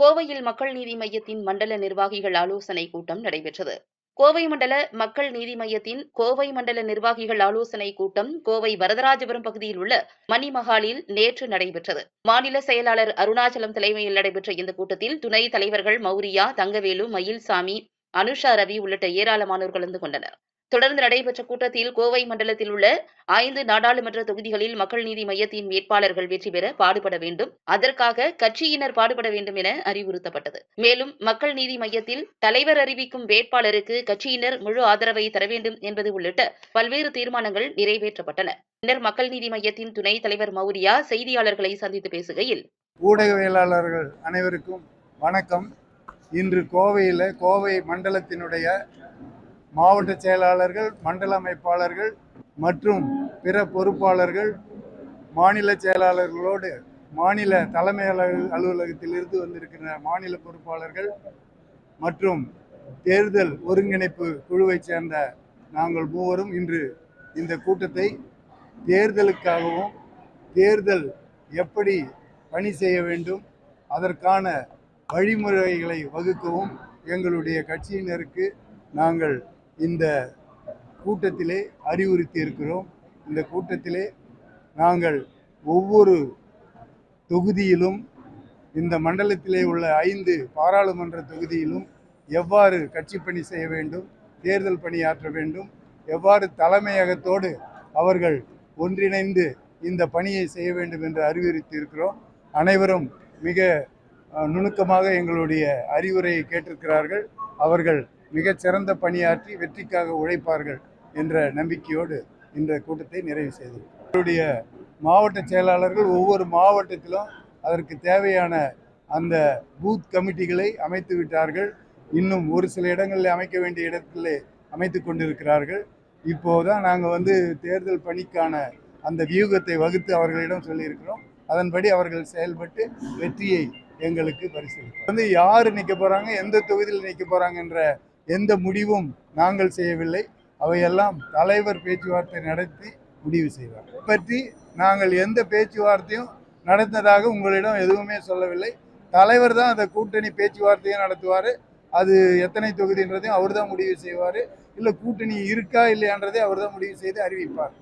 கோவையில் மக்கள் நீதி மையத்தின் மண்டல நிர்வாகிகள் ஆலோசனை கூட்டம் நடைபெற்றது. கோவை மண்டல மக்கள் நீதி மையத்தின் கோவை மண்டல நிர்வாகிகள் ஆலோசனை கூட்டம் கோவை வரதராஜபுரம் பகுதியில் உள்ள மணிமஹாலில் நேற்று நடைபெற்றது. மாநில செயலாளர் அருணாச்சலம் தலைமையில் நடைபெற்ற இந்த கூட்டத்தில் துணை தலைவர்கள் மௌரியா தங்கவேலு மயில்சாமி அனுஷா ரவி உள்ளிட்ட ஏராளமானோர் கலந்து கொண்டனர். தொடர்ந்து நடைபெற்ற கூட்டத்தில் கோவை மண்டலத்தில் உள்ள ஐந்து நாடாளுமன்ற தொகுதிகளில் மக்கள் நீதி மையத்தின் வேட்பாளர்கள் வெற்றி பெற பாடுபட வேண்டும். அதற்காக கட்சியினர் பாடுபட வேண்டும் என அறிவுறுத்தப்பட்டது. மேலும் மக்கள் நீதி மையத்தில் தலைவர் அறிவிக்கும் வேட்பாளருக்கு கட்சியினர் முழு ஆதரவை தர வேண்டும் என்பது உள்ளிட்ட பல்வேறு தீர்மானங்கள் நிறைவேற்றப்பட்டன. பின்னர் மக்கள் நீதி மையத்தின் துணை தலைவர் மௌரியா செய்தியாளர்களை சந்தித்து பேசுகையில் ஊடகவியலாளர்கள் அனைவருக்கும் வணக்கம். இன்று கோவையில் கோவை மண்டலத்தினுடைய மாவட்ட செயலாளர்கள் மண்டல அமைப்பாளர்கள் மற்றும் பிற பொறுப்பாளர்கள் மாநில செயலாளர்களோடு மாநில தலைமை அலுவல- அலுவலகத்திலிருந்து வந்திருக்கிற மாநில பொறுப்பாளர்கள் மற்றும் தேர்தல் ஒருங்கிணைப்பு குழுவைச் சேர்ந்த நாங்கள் மூவரும் இன்று இந்த கூட்டத்தை தேர்தலுக்காகவும் தேர்தல் எப்படி பணி செய்ய வேண்டும் அதற்கான வழிமுறைகளை வகுக்கவும் எங்களுடைய கட்சியினருக்கு நாங்கள் இந்த கூட்டத்திலே அறிவுறுத்தி இருக்கிறோம். இந்த கூட்டத்திலே நாங்கள் ஒவ்வொரு தொகுதியிலும் இந்த மண்டலத்திலே உள்ள ஐந்து பாராளுமன்ற தொகுதியிலும் எவ்வாறு கட்சி பணி செய்ய வேண்டும் தேர்தல் பணியாற்ற வேண்டும் எவ்வாறு தலைமையகத்தோடு அவர்கள் ஒன்றிணைந்து இந்த பணியை செய்ய வேண்டும் என்று அறிவுறுத்தி இருக்கிறோம். அனைவரும் மிக நுணுக்கமாக எங்களுடைய அறிவுரையை கேட்டிருக்கிறார்கள். அவர்கள் மிகச்சிறந்த பணியாற்றி வெற்றிக்காக உழைப்பார்கள் என்ற நம்பிக்கையோடு இந்த கூட்டத்தை நிறைவு செய்தது எங்களுடைய மாவட்ட செயலாளர்கள் ஒவ்வொரு மாவட்டத்திலும் அதற்கு தேவையான அந்த பூத் கமிட்டிகளை அமைத்து விட்டார்கள். இன்னும் ஒரு சில இடங்களில் அமைக்க வேண்டிய இடத்திலே அமைத்து கொண்டிருக்கிறார்கள். இப்போதான் நாங்கள் வந்து தேர்தல் பணிக்கான அந்த வியூகத்தை வகுத்து அவர்களிடம் சொல்லியிருக்கிறோம். அதன்படி அவர்கள் செயல்பட்டு வெற்றியை எங்களுக்கு பரிசீலிப்போம் வந்து யார் நிற்க போகிறாங்க எந்த தொகுதியில் நிற்க போகிறாங்கன்ற எந்த முடிவும் நாங்கள் செய்யவில்லை. அவையெல்லாம் தலைவர் பேச்சுவார்த்தை நடத்தி முடிவு செய்வார். பற்றி நாங்கள் எந்த பேச்சுவார்த்தையும் நடந்ததாக உங்களிடம் எதுவுமே சொல்லவில்லை. தலைவர் தான் அந்த கூட்டணி பேச்சுவார்த்தையும் நடத்துவார். அது எத்தனை தொகுதின்றதையும் அவர் தான் முடிவு செய்வார். இல்லை கூட்டணி இருக்கா இல்லையான்றதை அவர் தான் முடிவு செய்து அறிவிப்பார்.